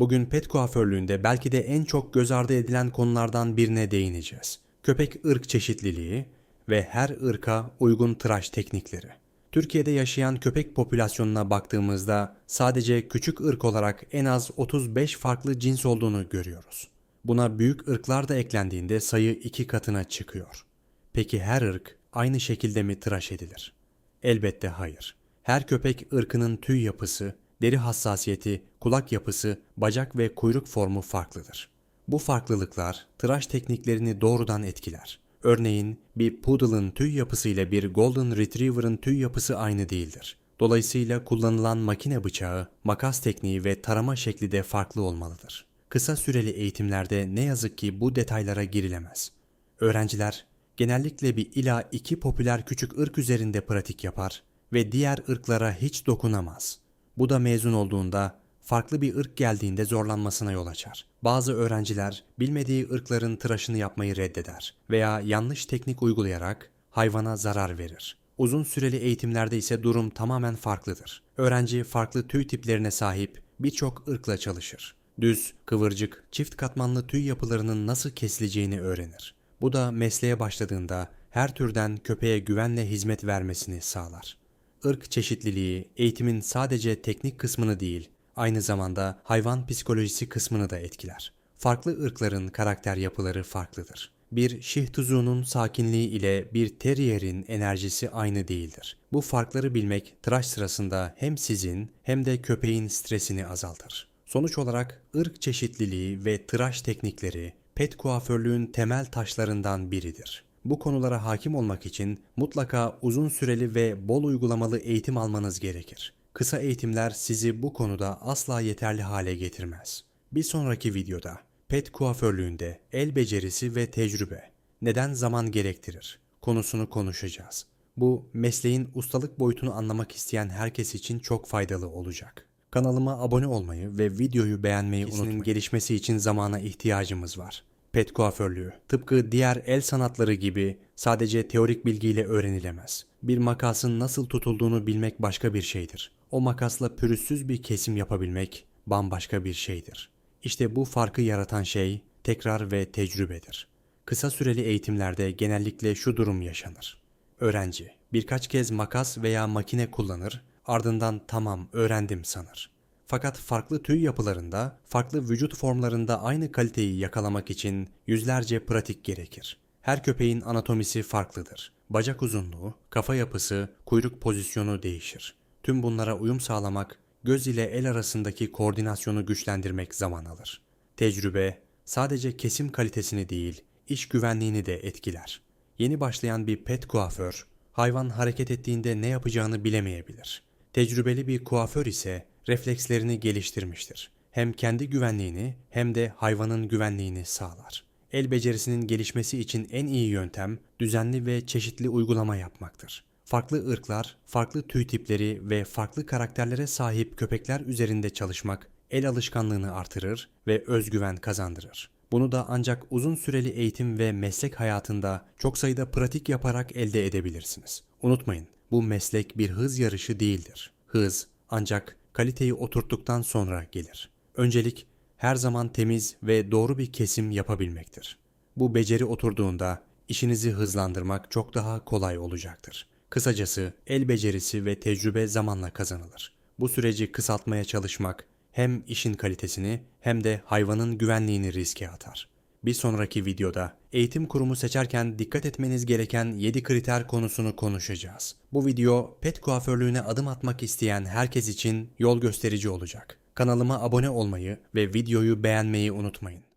Bugün pet kuaförlüğünde belki de en çok göz ardı edilen konulardan birine değineceğiz. Köpek ırk çeşitliliği ve her ırka uygun tıraş teknikleri. Türkiye'de yaşayan köpek popülasyonuna baktığımızda sadece küçük ırk olarak en az 35 farklı cins olduğunu görüyoruz. Buna büyük ırklar da eklendiğinde sayı iki katına çıkıyor. Peki her ırk aynı şekilde mi tıraş edilir? Elbette hayır. Her köpek ırkının tüy yapısı, deri hassasiyeti, kulak yapısı, bacak ve kuyruk formu farklıdır. Bu farklılıklar tıraş tekniklerini doğrudan etkiler. Örneğin bir poodle'ın tüy yapısı ile bir golden retriever'ın tüy yapısı aynı değildir. Dolayısıyla kullanılan makine bıçağı, makas tekniği ve tarama şekli de farklı olmalıdır. Kısa süreli eğitimlerde ne yazık ki bu detaylara girilemez. Öğrenciler genellikle bir ila iki popüler küçük ırk üzerinde pratik yapar ve diğer ırklara hiç dokunamaz. Bu da mezun olduğunda farklı bir ırk geldiğinde zorlanmasına yol açar. Bazı öğrenciler bilmediği ırkların tıraşını yapmayı reddeder veya yanlış teknik uygulayarak hayvana zarar verir. Uzun süreli eğitimlerde ise durum tamamen farklıdır. Öğrenci farklı tüy tiplerine sahip birçok ırkla çalışır. Düz, kıvırcık, çift katmanlı tüy yapılarının nasıl kesileceğini öğrenir. Bu da mesleğe başladığında her türden köpeğe güvenle hizmet vermesini sağlar. Irk çeşitliliği eğitimin sadece teknik kısmını değil, aynı zamanda hayvan psikolojisi kısmını da etkiler. Farklı ırkların karakter yapıları farklıdır. Bir Şih Tzu'nun sakinliği ile bir Terrier'in enerjisi aynı değildir. Bu farkları bilmek tıraş sırasında hem sizin hem de köpeğin stresini azaltır. Sonuç olarak ırk çeşitliliği ve tıraş teknikleri pet kuaförlüğün temel taşlarından biridir. Bu konulara hakim olmak için mutlaka uzun süreli ve bol uygulamalı eğitim almanız gerekir. Kısa eğitimler sizi bu konuda asla yeterli hale getirmez. Bir sonraki videoda pet kuaförlüğünde el becerisi ve tecrübe neden zaman gerektirir konusunu konuşacağız. Bu mesleğin ustalık boyutunu anlamak isteyen herkes için çok faydalı olacak. Kanalıma abone olmayı ve videoyu beğenmeyi unutmayın. gelişmesi için zamana ihtiyacımız var. Pet kuaförlüğü tıpkı diğer el sanatları gibi sadece teorik bilgiyle öğrenilemez. Bir makasın nasıl tutulduğunu bilmek başka bir şeydir. O makasla pürüzsüz bir kesim yapabilmek bambaşka bir şeydir. İşte bu farkı yaratan şey tekrar ve tecrübedir. Kısa süreli eğitimlerde genellikle şu durum yaşanır. Öğrenci birkaç kez makas veya makine kullanır, ardından tamam öğrendim sanır. Fakat farklı tüy yapılarında, farklı vücut formlarında aynı kaliteyi yakalamak için yüzlerce pratik gerekir. Her köpeğin anatomisi farklıdır. Bacak uzunluğu, kafa yapısı, kuyruk pozisyonu değişir. Tüm bunlara uyum sağlamak, göz ile el arasındaki koordinasyonu güçlendirmek zaman alır. Tecrübe sadece kesim kalitesini değil, iş güvenliğini de etkiler. Yeni başlayan bir pet kuaför, hayvan hareket ettiğinde ne yapacağını bilemeyebilir. Tecrübeli bir kuaför ise reflekslerini geliştirmiştir. Hem kendi güvenliğini hem de hayvanın güvenliğini sağlar. El becerisinin gelişmesi için en iyi yöntem düzenli ve çeşitli uygulama yapmaktır. Farklı ırklar, farklı tüy tipleri ve farklı karakterlere sahip köpekler üzerinde çalışmak el alışkanlığını artırır ve özgüven kazandırır. Bunu da ancak uzun süreli eğitim ve meslek hayatında çok sayıda pratik yaparak elde edebilirsiniz. Unutmayın, bu meslek bir hız yarışı değildir. Hız ancak kaliteyi oturttuktan sonra gelir. Öncelik her zaman temiz ve doğru bir kesim yapabilmektir. Bu beceri oturduğunda işinizi hızlandırmak çok daha kolay olacaktır. Kısacası el becerisi ve tecrübe zamanla kazanılır. Bu süreci kısaltmaya çalışmak hem işin kalitesini hem de hayvanın güvenliğini riske atar. Bir sonraki videoda eğitim kurumu seçerken dikkat etmeniz gereken 7 kriter konusunu konuşacağız. Bu video pet kuaförlüğüne adım atmak isteyen herkes için yol gösterici olacak. Kanalıma abone olmayı ve videoyu beğenmeyi unutmayın.